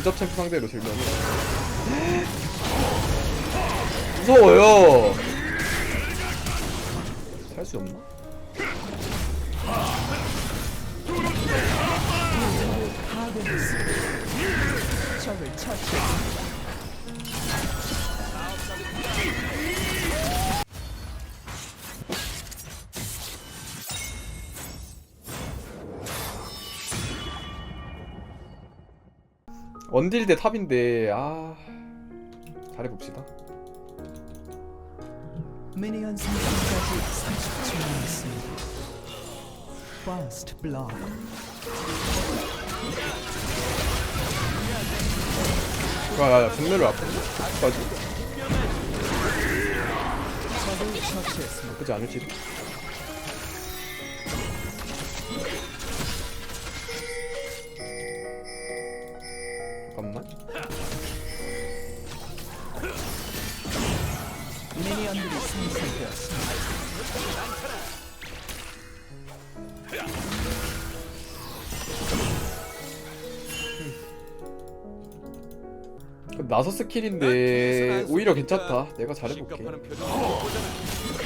근접 챔프 상대로 들면은 무서워요. 살 수 없나? 적을 처치 원딜 대 탑인데 아 잘해봅시다 미니언 생성까지 30초 남았습니다. First blood. 야야야 분멸을 아픈데? 까지 적을 처치했습니다. 나쁘지 않을지도 잠깐만. 미니언들이 생성되었습니다. 그 나서 스킬인데 오히려 괜찮다. 내가 잘해볼게.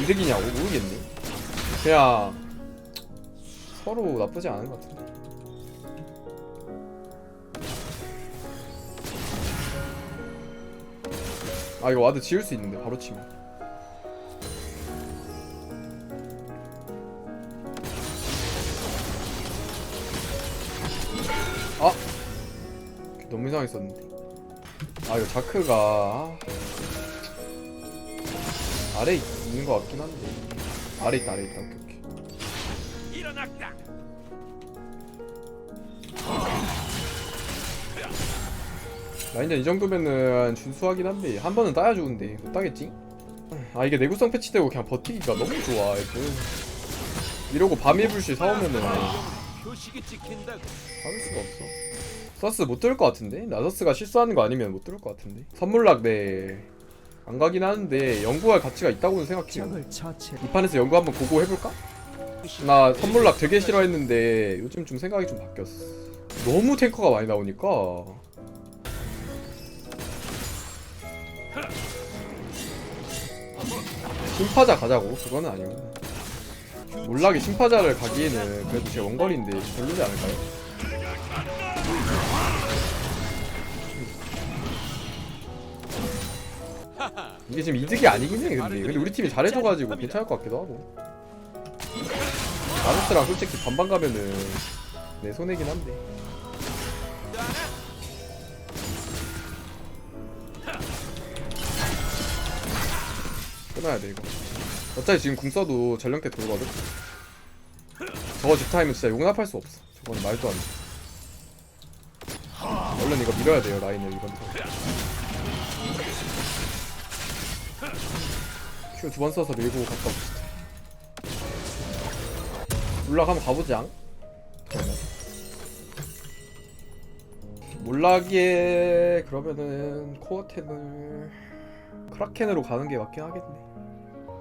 이득이냐고 모르겠네. 그냥 서로 나쁘지 않은 것 같은데 아 이거 와드 지울 수 있는데 바로 치면 아! 너무 이상했었는데. 아 이거 자크가 아. 아래 있는 것 같긴 한데. 아래 있다 아래 있다. 오케이 라인전 이 정도면은 준수하긴 한데 한 번은 따야 좋은데 못 따겠지? 아 이게 내구성 패치되고 그냥 버티기가 너무 좋아 이거 이러고 밤의 불씨 사오면은. 잡을 수가 없어 서스 못 뚫을 것 같은데? 나서스가 실수하는 거 아니면 못 뚫을 것 같은데 선물락 네안 가긴 하는데 연구할 가치가 있다고는 생각해요. 이 판에서 연구 한번 보고 해볼까? 나 선물락 되게 싫어했는데 요즘 좀 생각이 좀 바뀌었어 너무 탱커가 많이 나오니까 심파자 가자고? 그거는 아니고. 몰락이 심파자를 가기에는 그래도 제 원거리인데 별로지 않을까요? 이게 지금 이득이 아니긴 해 근데. 근데 우리 팀이 잘해줘가지고 괜찮을 것 같기도 하고. 나루스랑 솔직히 반반 가면은 내 손해긴 한데 끊어야 돼 이거. 어차피 지금 궁 써도 전령태 들어거든? 저거 집타임은 진짜 용납할 수 없어. 저건 말도 안돼. 얼른 이거 밀어야 돼요 라인을 이번 턴. 큐두번 써서 밀고 갔다 옵시다. 올라가면 가보자 그러면 몰락에 그러면은 코어텐을 크라켄으로 가는 게 맞긴 하겠네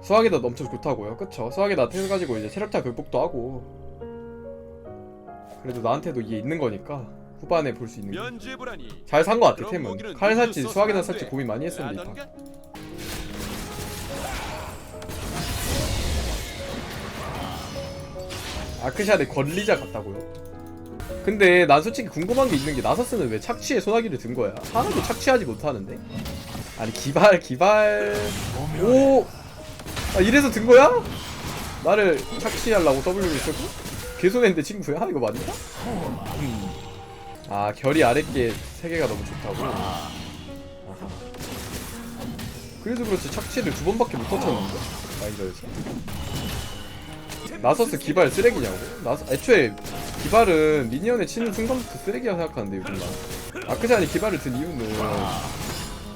수학에다 엄청 좋다고요 그쵸 수학에다 텐 가지고 이제 체력차 극복도 하고 그래도 나한테도 이게 있는 거니까 후반에 볼 수 있는 면죄 불안이. 잘산 거 같아 템은 칼 살지 수학에다 살지. 고민 많이 했었는데 이 판. 아던가? 아크샷의 권리자 같다고요. 근데 난 솔직히 궁금한 게 있는 게 나서스는 왜 착취에 소나기를 든 거야? 하나도 착취하지 못하는데? 아니 기발 기발 오! 아 이래서 든 거야? 나를 착취하려고 W를 쓰고? 개손했는데 친구야? 이거? 음. 아 결이 아랫게 세 개가 너무 좋다고? 그래서 그렇지 착취를 두 번밖에 못 터쳤는데 마인저에서 나서스 기발 쓰레기냐고? 나서 애초에 기발은 미니언에 치는 순간부터 쓰레기라 생각하는데 요즘 난 아크잔이 기발을 든 이유는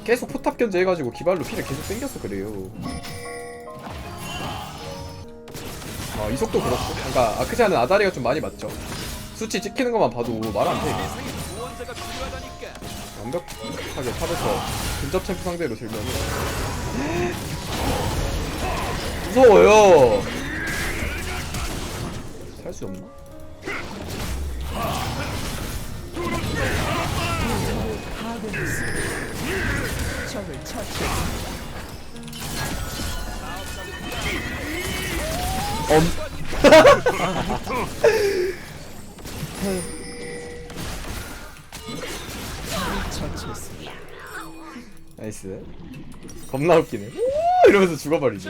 계속 포탑 견제해가지고 기발로 피를 계속 땡겨서 그래요 어, 이속도 그렇고. 그러니까 아크지아는 아다리가 좀 많이 맞죠. 수치 찍히는 것만 봐도 말 안돼 완벽하게 탑에서 근접 챔프 상대로 들면 무서워요! 살 수 없나? 적을 처치. 했습니다. 나이스 겁나 웃기네 오! 이러면서 죽어버리지.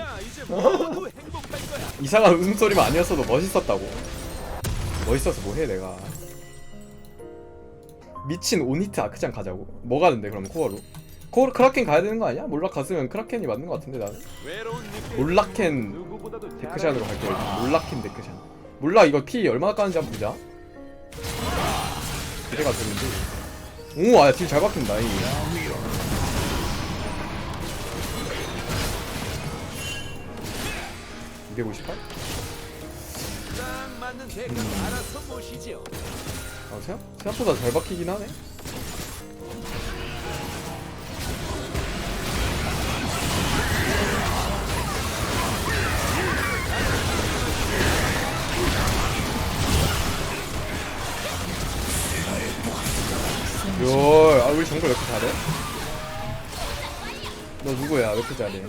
이상한 웃음소리만 아니었어도 멋있었다고 멋있어서 뭐해 내가 미친 온히트 아크장 가자고 뭐 가는데 그럼 코어로 코어 크라켄 가야 되는 거 아니야? 몰락 갔으면 크라켄이 맞는 거 같은데 나는. 누구보다도 데크샨으로 잘 갈게 요 몰라켄 데크샨 몰라 이거 피 얼마나 까는지 한번 보자. 기대가 되는데. 오아 딜잘 박힌다 이. 258? 딱 맞는 대가 음. 아 생각, 생각보다 잘 박히긴 하네 열, 아 우리 정글 왜 이렇게 잘해? 너 누구야? 왜 이렇게 잘해?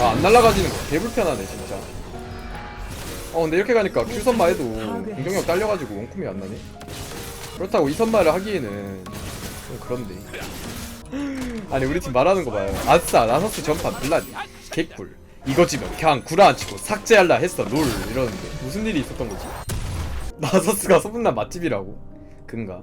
아 안 날아가지는 거. 개불편하네 진짜. 어 근데 이렇게 가니까 큐선마 해도 공격력 딸려가지고 원콤이 안 나네 그렇다고 이 선마를 하기에는 좀 그런데. 아니 우리 팀 말하는 거 봐요. 아싸 나서스 전판 블라디. 개꿀 이거 지면 그냥 구라 안 치고 삭제할라 했어 롤 이러는데 무슨 일이 있었던 거지? 나서스가 소문난 맛집이라고? 근가.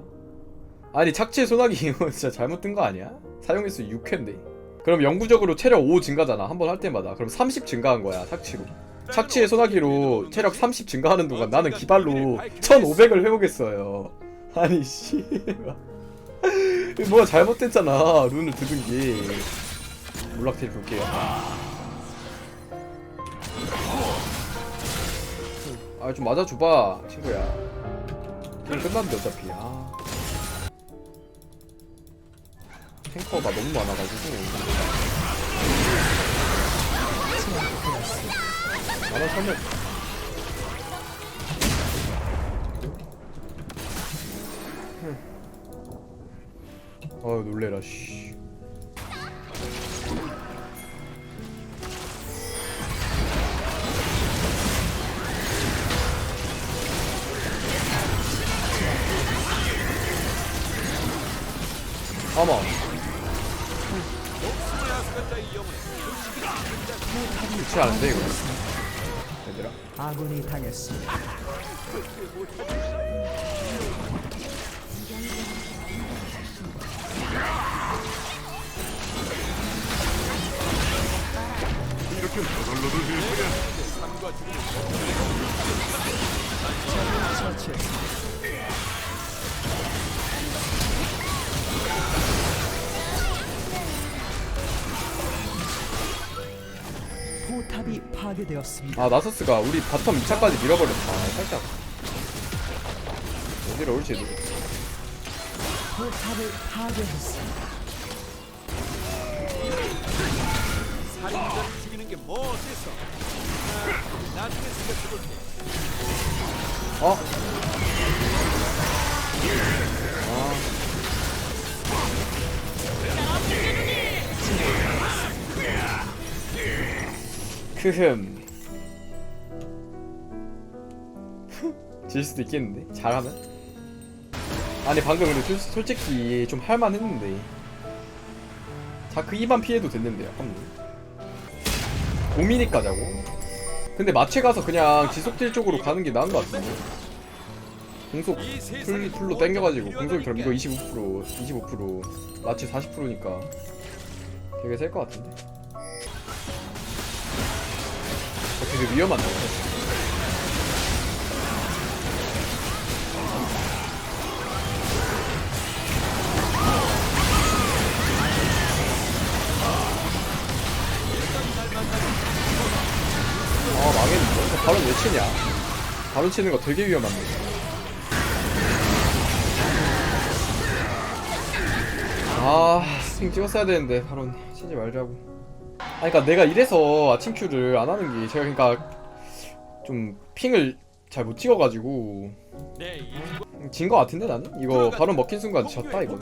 아니 착취의 소나기 이거 진짜 잘못 뜬 거 아니야? 사용횟수 6회인데. 그럼 영구적으로 체력 5 증가잖아 한 번 할 때마다. 그럼 30 증가한 거야 착취로. 착취의 소나기로 체력 30 증가하는 동안 나는 기발로 1500을 회복했어요. 아니 씨. 뭐가 잘못됐잖아 룬을 뜯은 게. 몰락테일 볼게요 아 좀 맞아줘봐 친구야. 게임 끝났는데 어차피. 아. 탱커가 너무 많아가지고. 나만 설명 어 놀래라 씨 표식이 유치 않은데 이거. 얘들아. 아군이 당했습니다. 삶과 죽음을 처치했습니 파괴되었습니다. 아 나서스가 우리 바텀 2차까지 밀어버렸다 살짝 어디로 올지 모르 포탑을 파괴했습니다. 살인자를 죽이는 게 뭐 어때서? 아, 나중에 생각해볼게. 어? 아. 크흠. 질 수도 있겠는데 잘하면? 아니 방금 근데 솔- 솔직히 좀 할만했는데 자그 2만 피해도 됐는데 아깝네 고민이 까자고 근데 마체 가서 그냥 지속딜 쪽으로 가는 게 나은 것 같은데 공속 풀, 풀로 땡겨가지고 공속이 그럼 이거 필요하니까. 25% 25% 마체 40%니까 되게 셀 것 같은데 되게 위험한데. 아 망했는데 저 바로 왜 치냐? 바로 치는 거 되게 위험한데. 아 스팅 찍었어야 되는데 바로 치지 말자고 아 그니까 내가 이래서 아침 큐를 안 하는 게 제가 그니까 좀 핑을 잘 못 찍어가지고 내 네, 이진거 같은데 나는? 이거 바로 먹힌 순간 졌다 이거는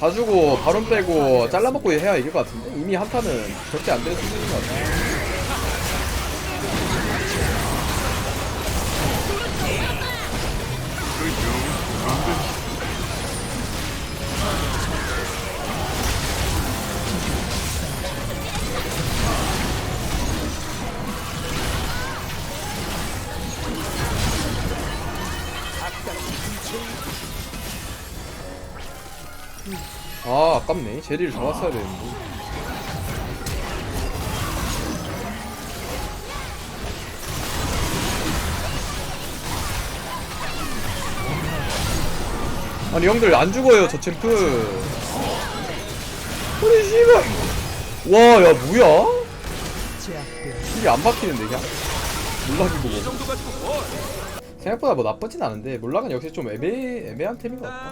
복수를 한다. 나온 다 주고 바론 빼고 잘라먹고 해야 이길 것 같은데? 이미 한타는 절대 안 되는 수준인 것 같아 아 아깝네. 제리를 잡았어야 되는데. 아니 형들 안 죽어요 저 챔프. 아니 씨발. 와야 뭐야? 이게 안 박히는데 그냥? 이 보고? 생각보다 뭐 나쁘진 않은데 몰락은 역시 좀 애매, 애매한 템인 것 같다.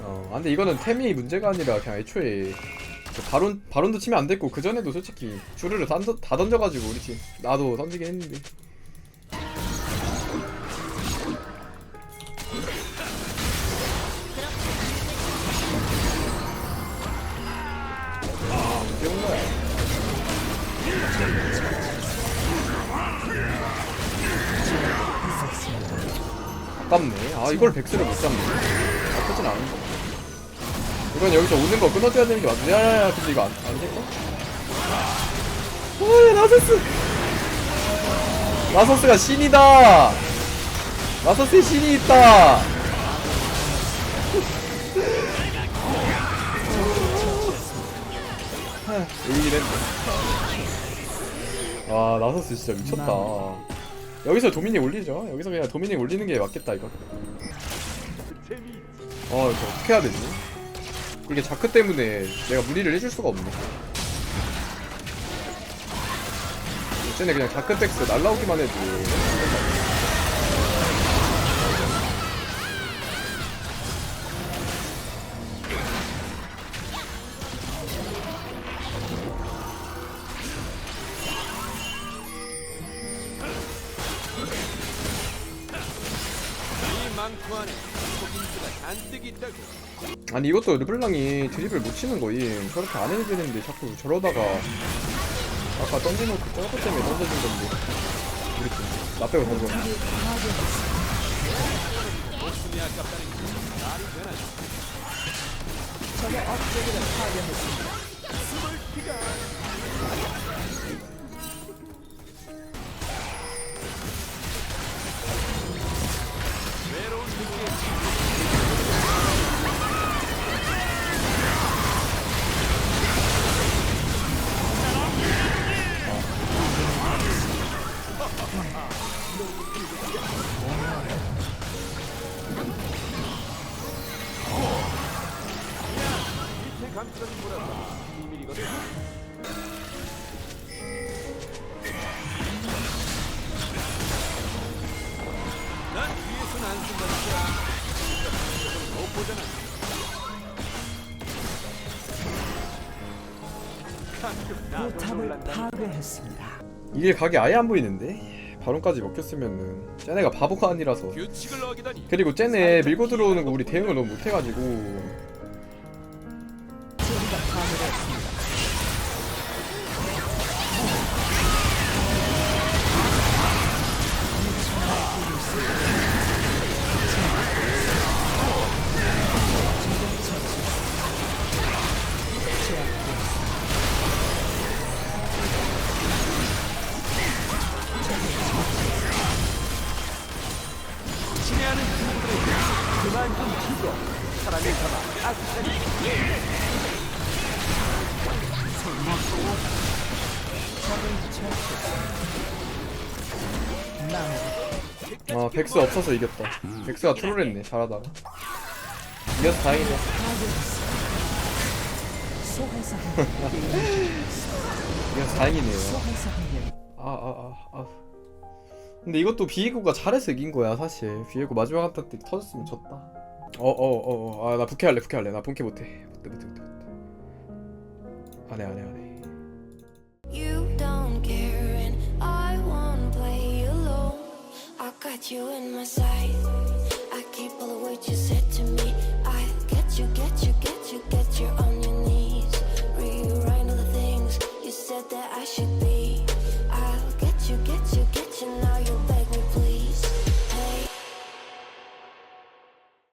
어, 아, 근데 이거는 템이 문제가 아니라 그냥 애초에 그 바론 바론도 치면 안 됐고 그 전에도 솔직히 주르를 다, 던져, 다 던져가지고 우리 팀 나도 던지긴 했는데. 아, 온 거야? 아깝네. 아 이걸 백스를 못 잡네. 나쁘진 않은데. 이건 여기서 오는 거 끊어줘야 되는 게 맞네. 야야야, 근데 이거 안, 안 될까? 오, 야, 나서스! 나서스가 신이다! 나서스에 신이 있다! 하, 이기긴 했네. 와, 나서스 진짜 미쳤다. 여기서 도미닉 올리죠. 여기서 그냥 도미닉 올리는 게 맞겠다, 이거. 어, 이거 어떻게 해야 되지? 이게 자크 때문에 내가 무리를 해줄 수가 없네. 쟤네 그냥 자크 백스 날라오기만 해도. 아니 이것도 르블랑이 드립을 못 치는 거임. 저렇게 안 해도 되는데 자꾸 저러다가 아까 던지놓고 저거 때문에 던져준 건데. 우리 팀. 나 빼고 던져. 적의 업적을 파괴했습니다. 감추는 거라서 비밀이거든. 난 뒤에서는 안 쓴다니까. 못 보잖아. 가끔 나도 포탑을 놀란다. 파괴했습니다. 이게 각이 아예 안 보이는데? 바론까지 먹혔으면은 쟤네가 바보가 아니라서 규칙을 어기다니. 그리고 쟤네 밀고 들어오는 거 우리 대응을 너무 못해가지고 아. 백스 없어서 이겼다. 백스가 트롤했네 잘하다가. 이겨서 다행이네. 이겨서 다행이네요. 소환사 아아 아 아. 근데 이것도 비에고가 잘해서 이긴 거야 사실. 비에고 마지막 한타 때 터졌으면 졌다 어어어 어, 어. 아나 부캐 할래 부캐 할래 나 본캐 못해 못해 못해 못해 안해 안해 안해 Got you in my sight. I can't believe what you said to me. I get you, get you, get you, get you on your knees. Rewrite all the things you said that I should be.